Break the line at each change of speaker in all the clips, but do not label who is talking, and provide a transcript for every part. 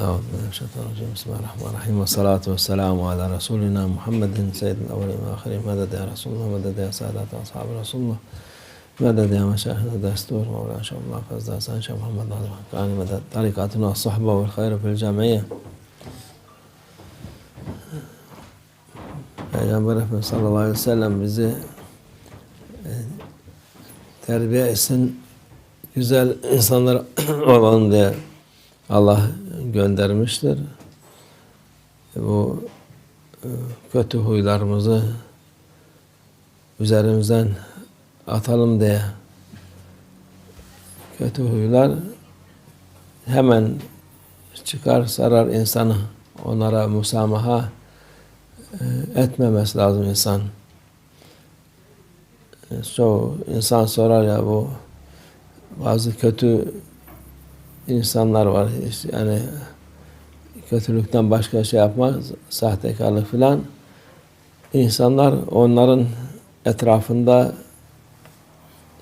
أعوذ بالله من الشيطان الرجيم بسم الله الرحمن الرحيم والصلاة والسلام على رسولنا محمد سيد الأولين والآخرين مدد يا رسول الله مدد يا سادات أصحاب رسول الله مدد يا مشايخنا دستور مولانا شاء الله فزد حسن شيخ محمد ناظر حقاني مدد طريقتنا الصحبة والخير في الجمعية Peygamber Efendimiz sallallahu aleyhi ve sellem bizi e, terbiye etsin, güzel insanlar olalım diye Allah göndermiştir. E, Bu e, kötü huylarımızı üzerimizden atalım diye kötü huylar hemen çıkar sarar insanı. Onlara musamaha e, etmemesi lazım insan. Çoğu insan sorar ya bu bazı kötü insanlar var. İşte Yani kötülükten başka şey yapmaz, sahtekarlık filan. İnsanlar onların etrafında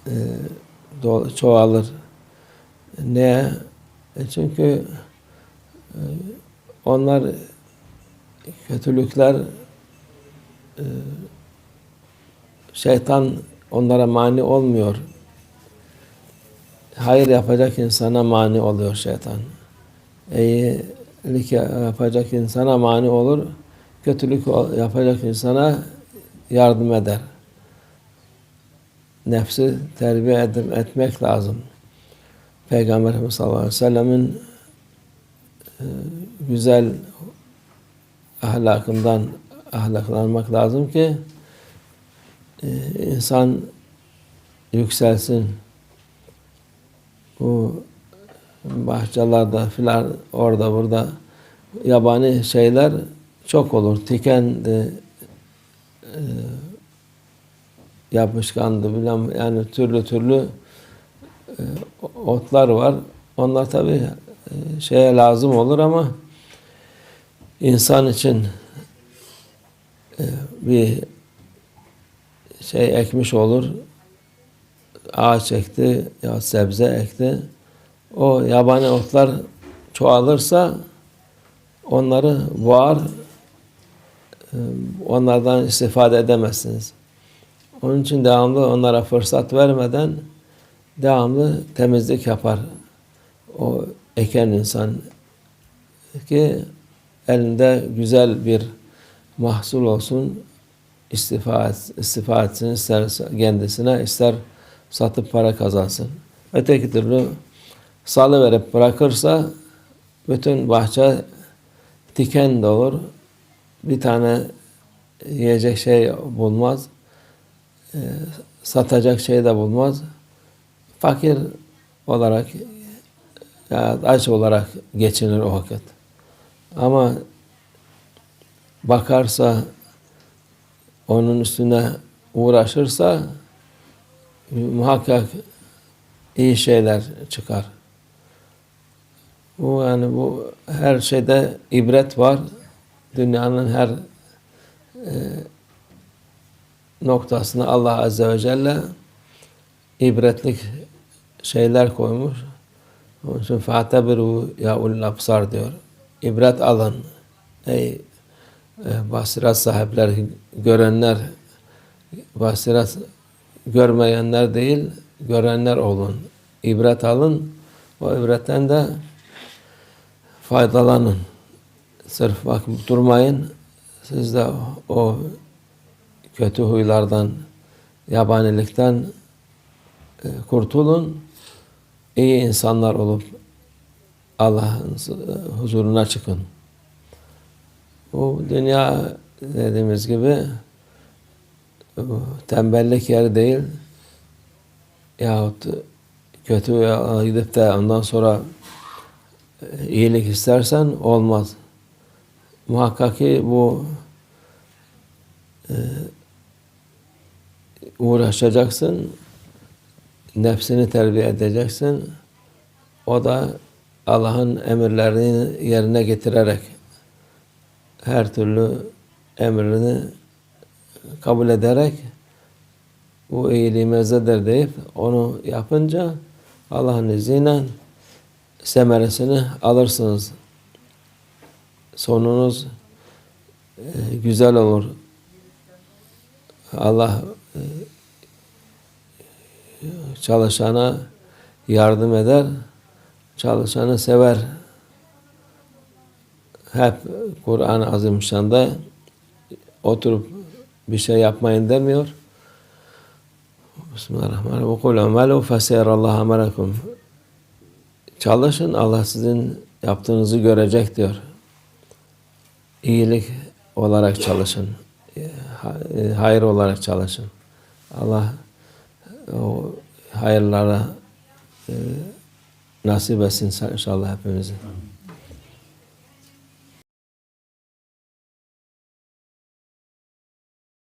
e, çoğalır. Niye? E çünkü e, onlar kötülükler e, şeytan onlara mani olmuyor. Hayır yapacak insana mani oluyor şeytan. İyilik yapacak insana mani olur. Kötülük yapacak insana yardım eder. Nefsi terbiye edip, etmek lazım. Peygamber Efendimiz sallallahu aleyhi ve sellemin e, güzel ahlakından ahlaklanmak lazım ki e, insan yükselsin. Bu bahçelerde filan orada burada yabani şeyler çok olur. Tiken de, e, yapışkandı bilen yani türlü türlü e, otlar var. Onlar tabi e, şeye lazım olur ama insan için e, bir şey ekmiş olur. Ağaç ekti ya sebze ekti. O yabani otlar çoğalırsa onları boğar. e, Onlardan istifade edemezsiniz. Onun için devamlı onlara fırsat vermeden devamlı temizlik yapar. O eken insan ki elinde güzel bir mahsul olsun, istifa, istifa etsin, ister kendisine, ister satıp para kazansın. Öteki türlü salı verip bırakırsa bütün bahçe diken de olur. Bir tane yiyecek şey bulmaz. e, Satacak şey de bulmaz. Fakir olarak ya aç olarak geçinir o vakit. Ama bakarsa onun üstüne uğraşırsa muhakkak iyi şeyler çıkar. Bu yani bu her şeyde ibret var. Dünyanın her e, noktasına Allah Azze ve Celle ibretlik şeyler koymuş. Onun için فَاَعْتَبِرُوا ya ulul absar diyor. İbret alın. Ey e, basiret sahipleri, görenler, basiret görmeyenler değil, görenler olun. İbret alın. O ibretten de faydalanın. Sırf bak durmayın. Siz de o kötü huylardan, yabanilikten e, kurtulun. İyi insanlar olup Allah'ın huzuruna çıkın. Bu dünya dediğimiz gibi tembellik yeri değil yahut kötü gidip de ondan sonra e, iyilik istersen olmaz. Muhakkak ki bu e, uğraşacaksın, nefsini terbiye edeceksin. O da Allah'ın emirlerini yerine getirerek her türlü emrini kabul ederek bu iyiliği mezedir deyip onu yapınca Allah'ın izniyle semeresini alırsınız. sonunuz e, güzel olur. Allah e, çalışana yardım eder, çalışanı sever. Hep Kur'an-ı Azimüşşan'da oturup bir şey yapmayın demiyor. Bismillahirrahmanirrahim. Ve kul amelu feseyarallahu amelakum. Çalışın Allah sizin yaptığınızı görecek diyor. İyilik olarak çalışın. Ha- Hayır olarak çalışın. Allah o hayırlara e, nasip etsin inşallah hepimizi.